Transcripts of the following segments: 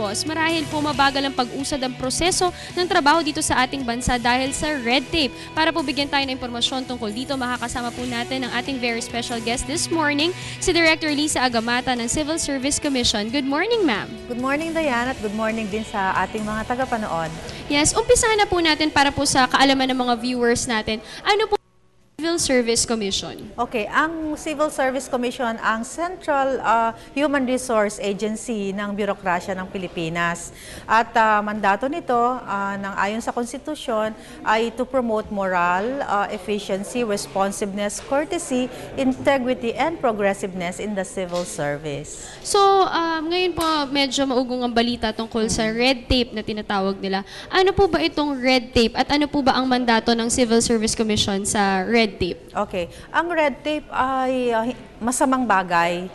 Boss, marahil po mabagal ang pag-usad ang proseso ng trabaho dito sa ating bansa dahil sa red tape. Para po bigyan tayo ng impormasyon tungkol dito, makakasama po natin ang ating very special guest this morning, si Director Lisa Agamata ng Civil Service Commission. Good morning, ma'am. Good morning, Diane, at good morning din sa ating mga tagapanood. Yes, umpisahan na po natin para po sa kaalaman ng mga viewers natin. Ano po Civil Service Commission? Okay, ang Civil Service Commission ang Central uh, Human Resource Agency ng Bürokrasya ng Pilipinas. At uh, mandato nito, uh, ng ayon sa konstitusyon, ay to promote moral, uh, efficiency, responsiveness, courtesy, integrity, and progressiveness in the civil service. So, um, ngayon po medyo maugong ang balita tungkol sa red tape na tinatawag nila. Ano po ba itong red tape at ano po ba ang mandato ng Civil Service Commission sa red tape? Okay. Ang red tape ay uh, masamang bagay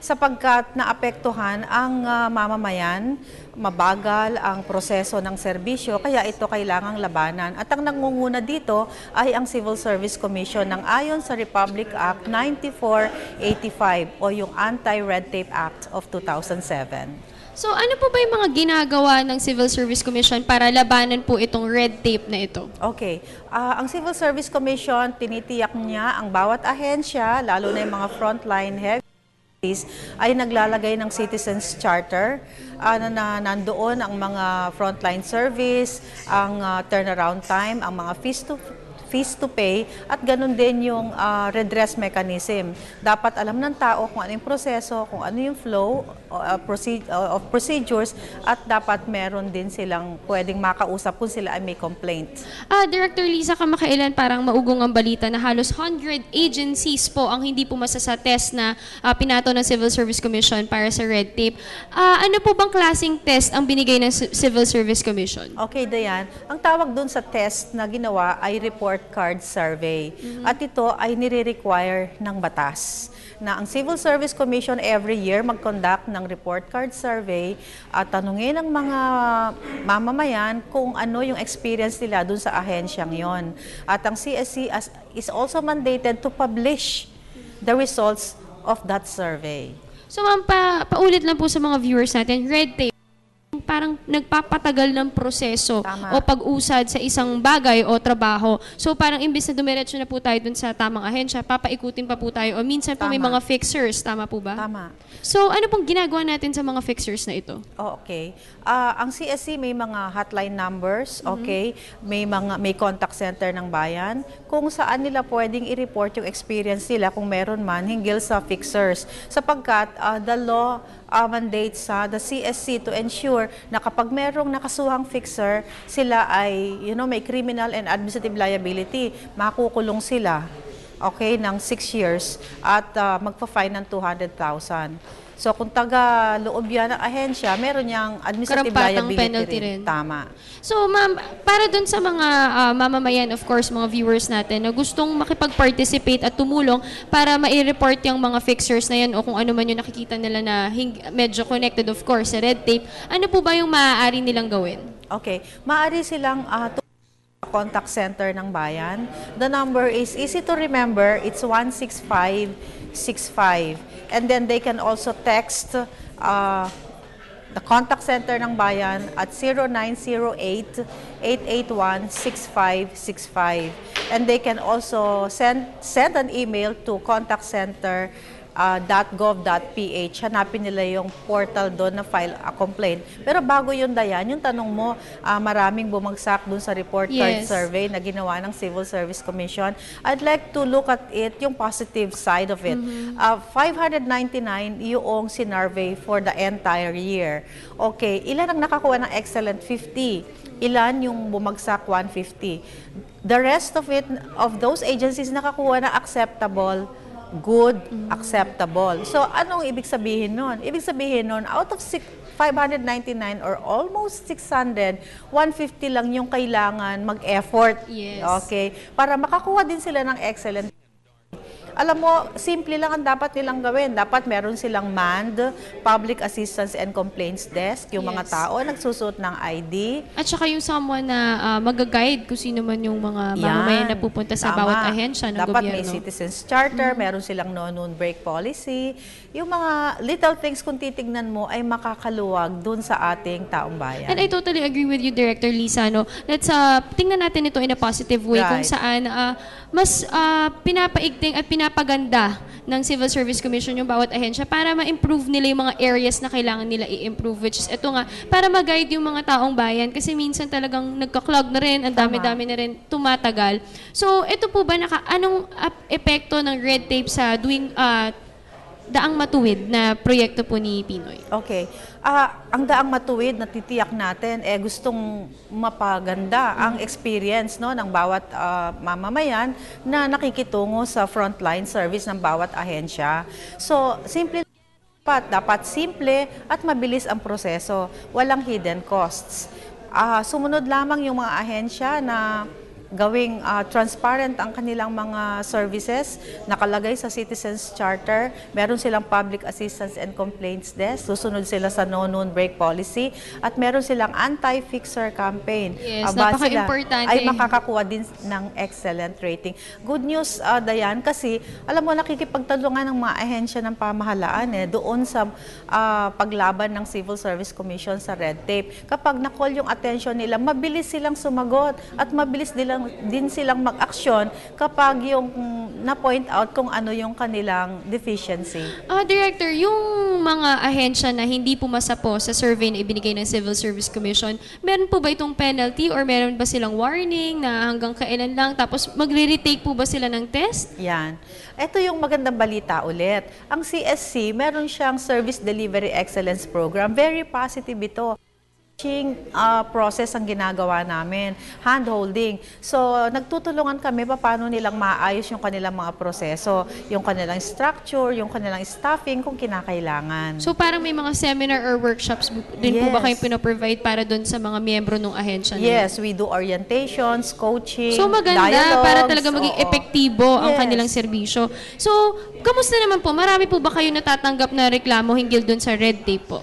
sapagkat naapektuhan ang uh, mamamayan, mabagal ang proseso ng serbisyo, kaya ito kailangang labanan. At ang nangunguna dito ay ang Civil Service Commission ng ayon sa Republic Act 9485 o yung Anti-Red Tape Act of 2007. So, ano po ba yung mga ginagawa ng Civil Service Commission para labanan po itong red tape na ito? Okay. Ah, ang Civil Service Commission, tinitiyak niya ang bawat ahensya, lalo na yung mga frontline heavy ay naglalagay ng Citizens Charter uh, na, na nandoon ang mga frontline service, ang ah, turnaround time, ang mga fees to fees to pay at ganun din yung ah, redress mechanism. Dapat alam ng tao kung ano yung proseso, kung ano yung flow uh, proce- uh, of procedures at dapat meron din silang pwedeng makausap kung sila ay may complaint. Ah, Director Lisa, kamakailan parang maugong ang balita na halos 100 agencies po ang hindi pumasa sa test na ah, pinato ng Civil Service Commission para sa red tape. Ah, ano po bang klaseng test ang binigay ng Civil Service Commission? Okay, Dayan. Ang tawag dun sa test na ginawa ay report card survey. At ito ay nire-require ng batas na ang Civil Service Commission every year mag-conduct ng report card survey at tanungin ang mga mamamayan kung ano yung experience nila dun sa ahensyang yon. At ang CSC as- is also mandated to publish the results of that survey. So, ma'am, pa, paulit lang po sa mga viewers natin, red tape, parang nagpapatagal ng proseso Tama. o pag-usad sa isang bagay o trabaho. So parang imbis na dumiretso na po tayo dun sa tamang ahensya, papaikutin pa po tayo o minsan po may Tama. mga fixers, tama po ba? Tama. So ano pong ginagawa natin sa mga fixers na ito? Oh, okay. Ah, ang CSC may mga hotline numbers, okay? May mga may contact center ng bayan kung saan nila pwedeng i-report yung experience nila kung meron man hinggil sa fixers. Sapagkat ah, the law ah, mandates sa the CSC to ensure na kapag merong nakasuhang fixer, sila ay you know may criminal and administrative liability, makukulong sila okay, ng 6 years at ah, magpa-fine ng 200,000. So kung taga loob yan ng ahensya, meron niyang administrative Karampatang liability penalty rin. rin. Tama. So ma'am, para dun sa mga ah, mamamayan, of course, mga viewers natin na gustong makipag-participate at tumulong para mai-report yung mga fixers na yan o kung ano man yung nakikita nila na medyo connected, of course, sa red tape, ano po ba yung maaari nilang gawin? Okay. Maari silang tu- contact center ng bayan. The number is easy to remember. It's 16565. And then they can also text uh, the contact center ng bayan at 0908-881-6565. And they can also send, send an email to contact center uh, .gov.ph. Hanapin nila yung portal doon na file a complaint. Pero bago yun, Dayan, yung tanong mo, ah, maraming bumagsak doon sa report card Yes. survey na ginawa ng Civil Service Commission. I'd like to look at it, yung positive side of it. Ah, 599 yung sinurvey for the entire year. Okay, ilan ang nakakuha ng excellent 50? Ilan yung bumagsak 150? The rest of it, of those agencies nakakuha ng acceptable good, acceptable. So, anong ibig sabihin nun? Ibig sabihin nun, out of six, 599 or almost 600, 150 lang yung kailangan mag-effort. Yes. Okay? Para makakuha din sila ng excellent alam mo, simple lang ang dapat nilang gawin. Dapat meron silang manned public assistance and complaints desk, yung mga Yes. tao nagsusuot ng ID. At saka yung someone na ah, mag-guide kung sino man yung mga mamamayan na pupunta sa Tama. bawat ahensya ng Dapat gobyerno. may citizens charter, meron silang no-noon break policy. Yung mga little things kung titignan mo ay makakaluwag dun sa ating taong bayan. And I totally agree with you, Director Lisa. No? Let's uh, tingnan natin ito in a positive way kung Right. saan ah, mas ah, pinapaigting at pinapaganda ng Civil Service Commission yung bawat ahensya para ma-improve nila yung mga areas na kailangan nila i-improve which is ito nga, para mag-guide yung mga taong bayan kasi minsan talagang nagka-clog na rin, ang dami-dami na rin tumatagal. So, ito po ba, naka, anong ap- epekto ng red tape sa doing, ah, daang matuwid na proyekto po ni Pinoy? Okay. Ah, ang daang matuwid na titiyak natin eh gustong mapaganda ang experience no ng bawat ah, mamamayan na nakikitungo sa frontline service ng bawat ahensya. So, simple dapat dapat simple at mabilis ang proseso. Walang hidden costs. Ah, sumunod lamang yung mga ahensya na gawing ah, transparent ang kanilang mga services, nakalagay sa Citizens Charter, meron silang Public Assistance and Complaints Desk, susunod sila sa no-noon break policy, at meron silang anti-fixer campaign. Yes, Aba, sila napaka-importante. Ay makakakuha din ng excellent rating. Good news, uh, Dayan, kasi alam mo, nakikipagtulungan ng mga ahensya ng pamahalaan eh, doon sa ah, paglaban ng Civil Service Commission sa red tape. Kapag na-call yung attention nila, mabilis silang sumagot at mabilis dilang, din silang mag-aksyon kapag yung na-point out kung ano yung kanilang deficiency. Ah, Director, yung mga ahensya na hindi pumasa po sa survey na ibinigay ng Civil Service Commission, meron po ba itong penalty or meron ba silang warning na hanggang kailan lang? Tapos magre-retake po ba sila ng test? Yan. Ito yung magandang balita ulit. Ang CSC, meron siyang Service Delivery Excellence Program. Very positive ito. Teaching uh, process ang ginagawa namin, hand-holding. So, nagtutulungan kami pa paano nilang maayos yung kanilang mga proseso, yung kanilang structure, yung kanilang staffing kung kinakailangan. So parang may mga seminar or workshops din po ba Yes. kayong pinoprovide para doon sa mga miyembro ng ahensya yun? Yes, we do orientations, coaching, So maganda dialogues, para talaga maging oo. epektibo ang Yes. kanilang serbisyo. So, kamusta naman po? Marami po ba kayo natatanggap na reklamo hinggil doon sa red tape po?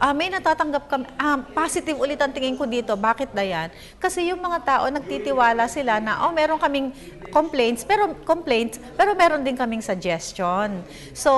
Ah, may natatanggap kami. Ah, positive ulit ang tingin ko dito. Bakit Dayan? Kasi yung mga tao nagtitiwala sila na oh, meron kaming complaints, pero complaints, pero meron din kaming suggestion. So,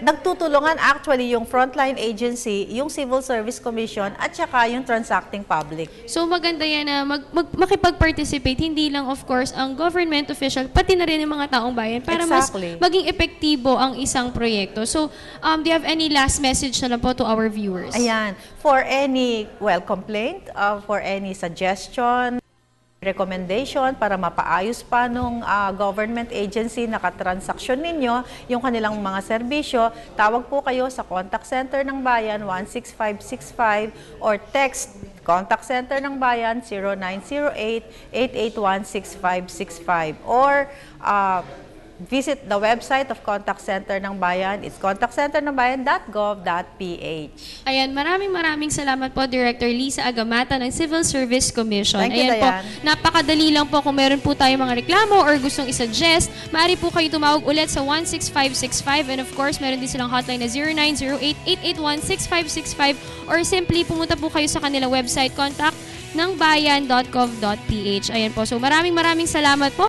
nagtutulungan actually yung frontline agency, yung Civil Service Commission at saka yung transacting public. So maganda yan na mag, mag- makipag-participate, hindi lang of course ang government official, pati na rin yung mga taong bayan para Exactly. mas maging epektibo ang isang proyekto. So, um, do you have any last message na lang po to our viewers? Ayan, for any, well, complaint, uh, for any suggestion, recommendation para mapaayos pa nung ah, government agency na katransaksyon ninyo yung kanilang mga serbisyo, tawag po kayo sa contact center ng bayan 16565 or text contact center ng bayan 0908-881-6565 or ah, visit the website of contact center ng bayan. It's contactcenternongbayan.gov.ph. Ayan, maraming maraming salamat po Director Lisa Agamata ng Civil Service Commission. Thank you, Ayan po, napakadali lang po kung meron po tayong mga reklamo or gustong isuggest, maaari po kayo tumawag ulit sa 16565 and of course, meron din silang hotline na 0908-881-6565 or simply pumunta po kayo sa kanilang website contact ng bayan.gov.ph. Ayan po. So maraming maraming salamat po.